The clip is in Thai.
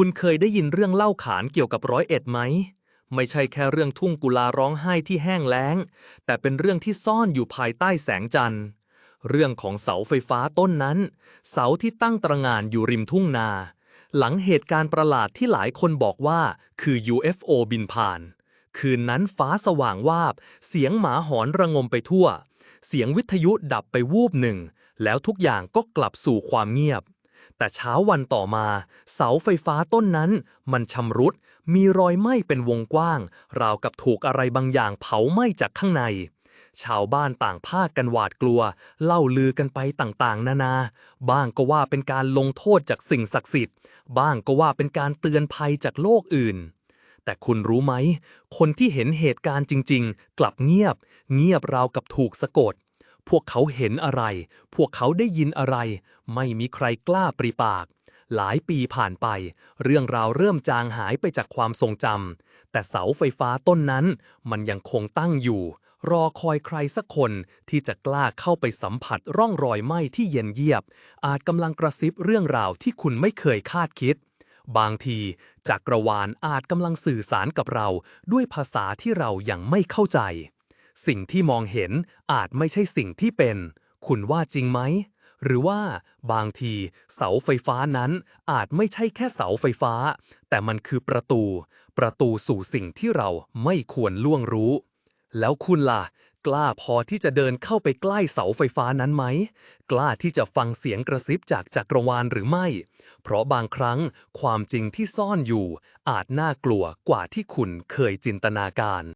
คุณเคยได้ยินเรื่องเล่าขานเกี่ยวกับร้อยเอ็ดไหม ไม่ใช่แค่เรื่องทุ่งกุลาร้องไห้ที่แห้งแล้ง แต่เป็นเรื่องที่ซ่อนอยู่ภายใต้แสงจันทร์ เรื่องของเสาไฟฟ้าต้นนั้น เสาที่ตั้งตระงานอยู่ริมทุ่งนา หลังเหตุการณ์ประหลาดที่หลายคนบอกว่า คือ UFO บินผ่าน คืนนั้นฟ้าสว่างวาบ เสียงหมาหอนระงมไปทั่ว เสียงวิทยุดับไปวูบหนึ่ง แล้วทุกอย่างก็กลับสู่ความเงียบ แต่เช้าวันต่อมา เสาไฟฟ้าต้นนั้น มันชำรุด มีรอยไหม้เป็นวงกว้าง ราวกับถูกอะไรบางอย่างเผาไหม้จากข้างใน ชาวบ้านต่างพากันหวาดกลัว เล่าลือกันไปต่างๆ นานา บ้างก็ว่าเป็นการลงโทษจากสิ่งศักดิ์สิทธิ์ บ้างก็ว่าเป็นการเตือนภัยจากโลกอื่น แต่คุณรู้ไหม คนที่เห็นเหตุการณ์จริง ๆ กลับเงียบ เงียบราวกับถูกสะกด พวกเขาเห็นอะไร พวกเขาได้ยินอะไร ไม่มีใครกล้าปริปาก หลายปีผ่านไป เรื่องราวเริ่มจางหายไปจากความทรงจำ แต่เสาไฟฟ้าต้นนั้น มันยังคงตั้งอยู่ รอคอยใครสักคนที่จะกล้าเข้าไปสัมผัสร่องรอยไหม้ที่เย็นเยียบ อาจกำลังกระซิบเรื่องราวที่คุณไม่เคยคาดคิดบางทีจักรวาลอาจกำลังสื่อสารกับเราด้วยภาษาที่เรายังไม่เข้าใจ สิ่งที่มองเห็นอาจไม่ใช่สิ่งที่เป็น คุณว่าจริงไหม หรือว่าบางทีเสาไฟฟ้านั้นอาจไม่ใช่แค่เสาไฟฟ้า แต่มันคือประตู ประตูสู่สิ่งที่เราไม่ควรล่วงรู้ แล้วคุณล่ะ กล้าพอที่จะเดินเข้าไปใกล้เสาไฟฟ้านั้นไหม กล้าที่จะฟังเสียงกระซิบจากจักรวาลหรือไม่ เพราะบางครั้งความจริงที่ซ่อนอยู่ อาจน่ากลัวกว่าที่คุณเคยจินตนาการ